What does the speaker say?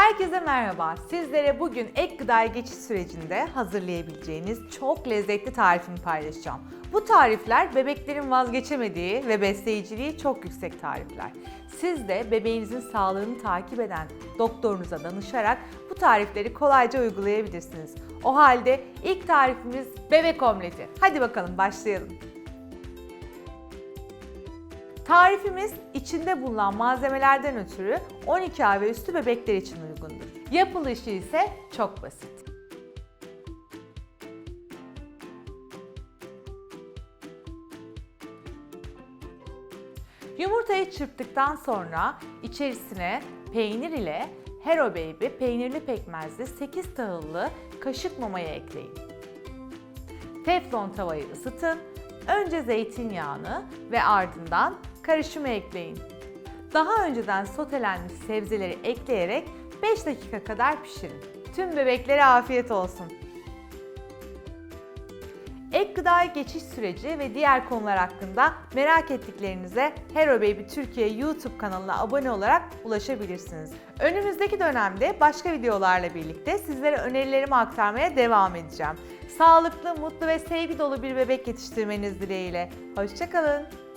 Herkese merhaba. Sizlere bugün ek gıdaya geçiş sürecinde hazırlayabileceğiniz çok lezzetli tarifimi paylaşacağım. Bu tarifler bebeklerin vazgeçemediği ve besleyiciliği çok yüksek tarifler. Siz de bebeğinizin sağlığını takip eden doktorunuza danışarak bu tarifleri kolayca uygulayabilirsiniz. O halde ilk tarifimiz bebek omleti. Hadi bakalım başlayalım. Tarifimiz içinde bulunan malzemelerden ötürü 12 ay ve üstü bebekler için uygundur. Yapılışı ise çok basit. Yumurtayı çırptıktan sonra içerisine peynir ile Hero Baby peynirli pekmezli 8 tahıllı kaşık mamayı ekleyin. Teflon tavayı ısıtın. Önce zeytinyağını ve ardından karışımı ekleyin. Daha önceden sotelenmiş sebzeleri ekleyerek 5 dakika kadar pişirin. Tüm bebeklere afiyet olsun. Ek gıdaya geçiş süreci ve diğer konular hakkında merak ettiklerinize Hero Baby Türkiye YouTube kanalına abone olarak ulaşabilirsiniz. Önümüzdeki dönemde başka videolarla birlikte sizlere önerilerimi aktarmaya devam edeceğim. Sağlıklı, mutlu ve sevgi dolu bir bebek yetiştirmeniz dileğiyle. Hoşçakalın.